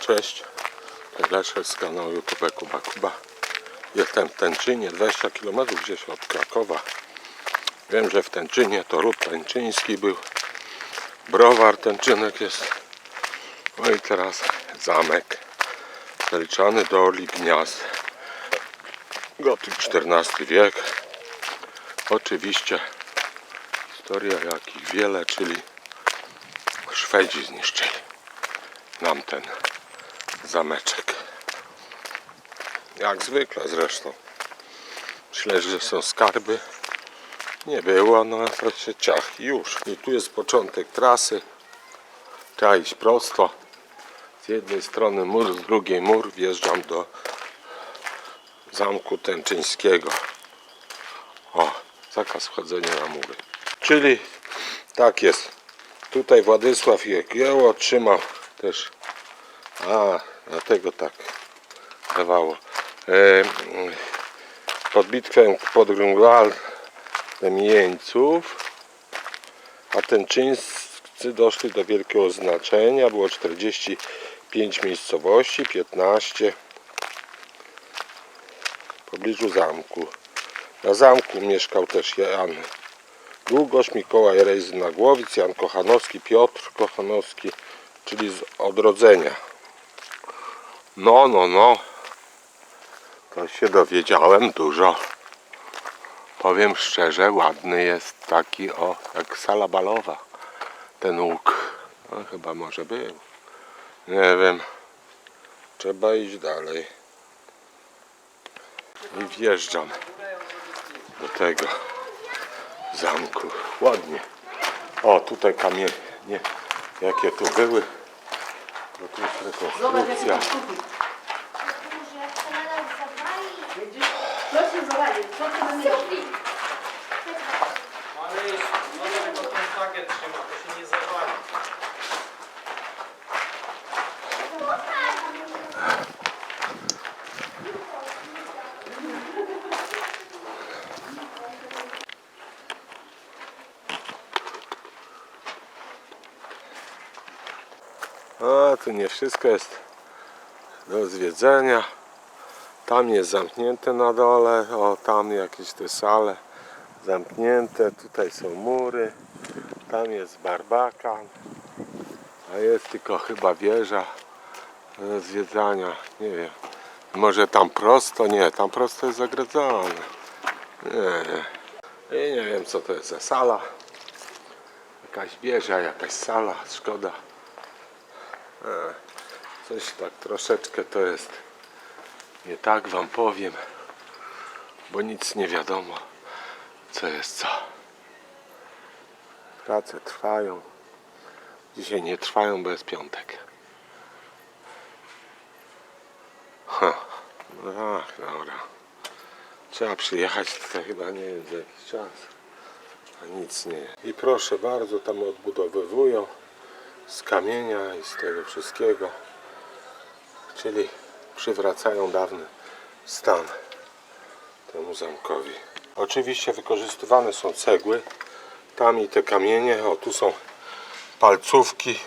Cześć, Leszek z kanału YouTube Kuba Kuba. Jestem w Tęczynie, 20 km gdzieś od Krakowa. Wiem, że w Tęczynie to ród tęczyński był. Browar Tęczynek jest. No i teraz zamek. Zaliczany do Orli Gniazd. Gotyk XIV wiek. Oczywiście historia jakich wiele, czyli Szwedzi zniszczyli nam ten zameczek. Jak zwykle zresztą. Myślę, że są skarby. Nie było, no to się ciach już. I tu jest początek trasy. Trzeba iść prosto. Z jednej strony mur, z drugiej mur. Wjeżdżam do zamku tęczyńskiego. O, zakaz wchodzenia na mury. Czyli tak jest. Tutaj Władysław Jagiełło trzymał też. A, dlatego tak dawało. E, pod bitwę pod Grunwaldem jeńców, a Tęczyńscy doszli do wielkiego znaczenia. Było 45 miejscowości, 15 w pobliżu zamku. Na zamku mieszkał też Jan Długosz, Mikołaj Rejs Nagłowic, Jan Kochanowski, Piotr Kochanowski, czyli z odrodzenia. No, no, no. To się dowiedziałem dużo. Powiem szczerze, ładny jest taki, o, jak sala balowa. Ten łuk. No, chyba może był. Nie wiem. Trzeba iść dalej. I wjeżdżam do tego zamku. Ładnie. O, tutaj kamienie. Jakie tu były. No tu jest rekonstrukcja. Boże, jak to nadal zawali. Widzisz? Co się zawali? Co ty na myśli? Ale jest, może go tą flagę trzyma, to się nie zawali. A tu nie wszystko jest do zwiedzenia. Tam jest zamknięte na dole. O, tam jakieś te sale zamknięte. Tutaj są mury. Tam jest barbakan. A jest tylko chyba wieża do zwiedzania. Nie wiem. Może tam prosto? Nie, tam prosto jest zagrodzone. Nie, nie. I nie wiem co to jest za sala. Jakaś wieża, jakaś sala. Szkoda. E, Coś tak troszeczkę to jest nie tak wam powiem, bo nic nie wiadomo co jest co. Prace trwają. Dzisiaj nie trwają, bo jest piątek. Ha. No ach, dobra. Trzeba przyjechać tutaj chyba nie wiem za jakiś czas. A nic nie. I proszę bardzo, tam odbudowywują z kamienia i z tego wszystkiego. Czyli przywracają dawny stan temu zamkowi. Oczywiście wykorzystywane są cegły. Tam i te kamienie. O, tu są palcówki,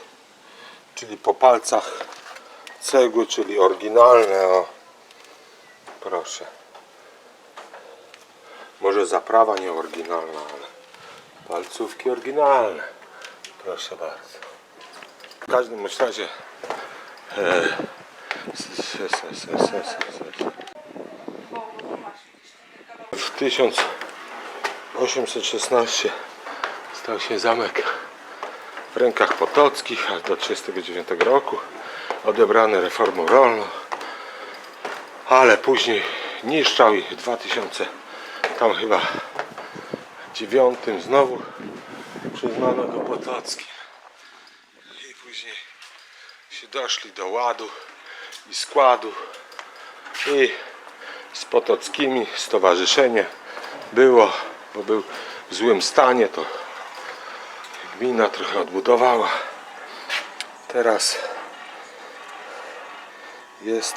czyli po palcach cegły, czyli oryginalne. O, proszę. Może zaprawa nie oryginalna, ale palcówki oryginalne. Proszę bardzo. W każdym razie e, w 1816 stał się zamek w rękach potockich aż do 1939 roku odebrany reformą rolną ale później niszczał i w 2000 tam chyba dziewiątym znowu przyznano go potockim i później się doszli do ładu i składu i z Potockimi stowarzyszenie było, bo był w złym stanie to gmina trochę odbudowała. Teraz jest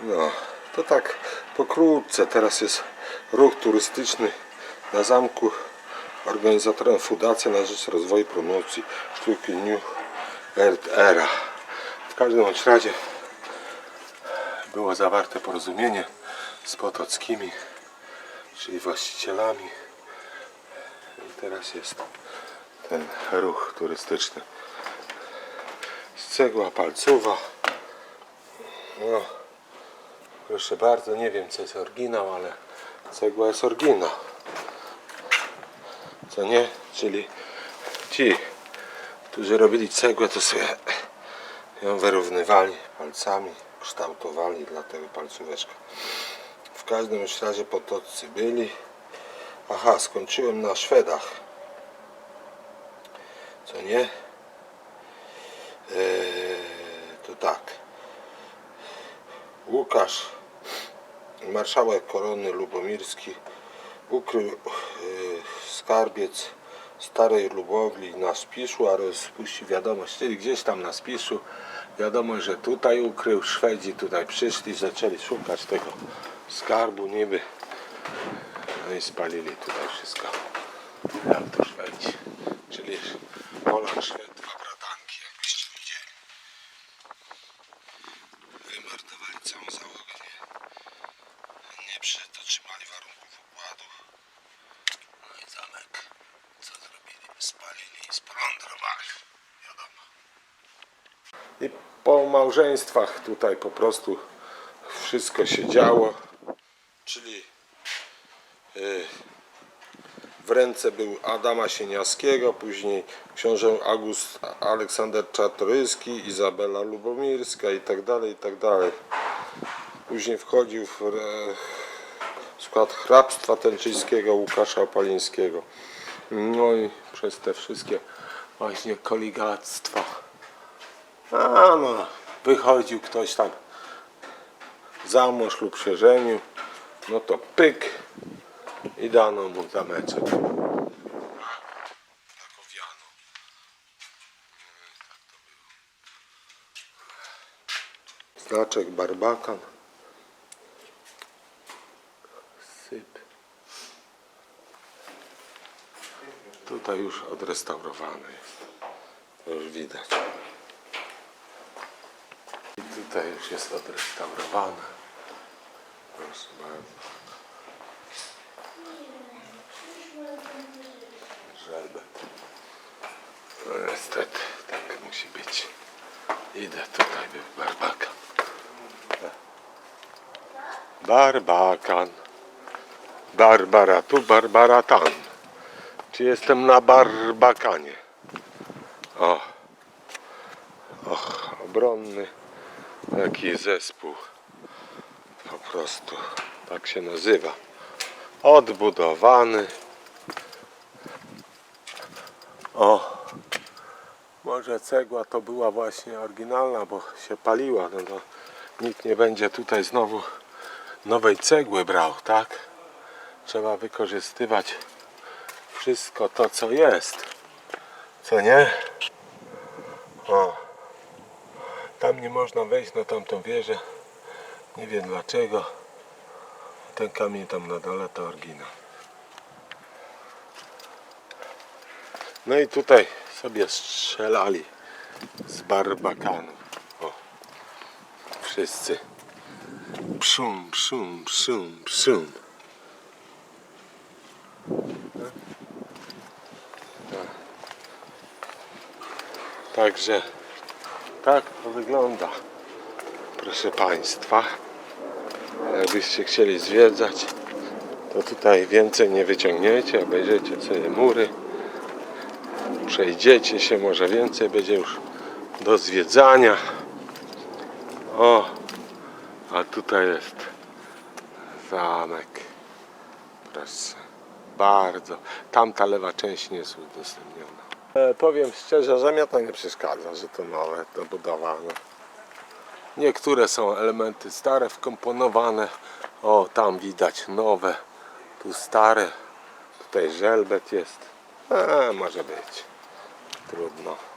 no to tak pokrótce. Teraz jest ruch turystyczny na zamku organizatorem Fundacja na rzecz rozwoju i promocji sztuki New Earth Era. W każdym bądź razie było zawarte porozumienie z Potockimi, czyli właścicielami. I teraz jest ten ruch turystyczny. Cegła palcowa. No, proszę bardzo, nie wiem co jest oryginał, ale cegła jest oryginał. Co nie? Czyli ci, którzy robili cegłę, to sobie ją wyrównywali palcami, kształtowali dla tego palcóweczka. W każdym razie potocy byli. Aha, skończyłem na Szwedach. Co nie? Eee, to tak. Łukasz, marszałek korony lubomirski, ukrył skarbiec starej Lubowli na Spiszu, ale spuścił wiadomość, czyli gdzieś tam na Spiszu, wiadomo, że tutaj ukrył, Szwedzi tutaj przyszli, zaczęli szukać tego skarbu. Niby, no i spalili tutaj wszystko, jak to Szwedzi, czyli Polak, Szwed, dwa bratanki, jakbyście widzieli. Wymordowali całą załogę, nie, nie przetrzymali warunków układu. Zamek, co zrobili? Spalili i splądrowali, wiadomo. I po małżeństwach tutaj po prostu wszystko się działo, czyli y, w ręce był Adama Sieniawskiego, później książę August Aleksander Czartoryski, Izabela Lubomirska i tak dalej, i tak dalej. Później wchodził w e, skład hrabstwa tęczyńskiego Łukasza Opalińskiego. No i przez te wszystkie właśnie koligactwa. A no, wychodził ktoś tam za mąż lub się żenił, no to pyk i dano mu zameczek. Znaczek barbakan. Tutaj już odrestaurowany jest. Już widać. I tutaj już jest odrestaurowane. Proszę bardzo. Żelbet. No niestety, tak musi być. Idę tutaj, był barbakan. Barbakan. Barbara tu, Barbara tam. Czy jestem na barbakanie? O. Och, obronny. Jaki zespół. Po prostu tak się nazywa. Odbudowany. O. Może cegła to była właśnie oryginalna, bo się paliła. No to nikt nie będzie tutaj znowu nowej cegły brał, tak? Trzeba wykorzystywać wszystko to, co jest. Co nie? O. Tam nie można wejść na tamtą wieżę. Nie wiem dlaczego. Ten kamień tam na dole to oryginał. No i tutaj sobie strzelali z barbakanu. O. Wszyscy. Pszum, pszum, pszum, pszum. Także tak to wygląda. Proszę Państwa, jakbyście chcieli zwiedzać, to tutaj więcej nie wyciągniecie, obejrzycie sobie mury, przejdziecie się, może więcej będzie już do zwiedzania. O, a tutaj jest zamek. Proszę, bardzo. Tamta lewa część nie jest udostępniona. E, powiem szczerze, że mnie to nie przeszkadza, że to nowe, dobudowane. Niektóre są elementy stare wkomponowane. O, tam widać nowe, tu stare. Tutaj żelbet jest. E, może być. Trudno.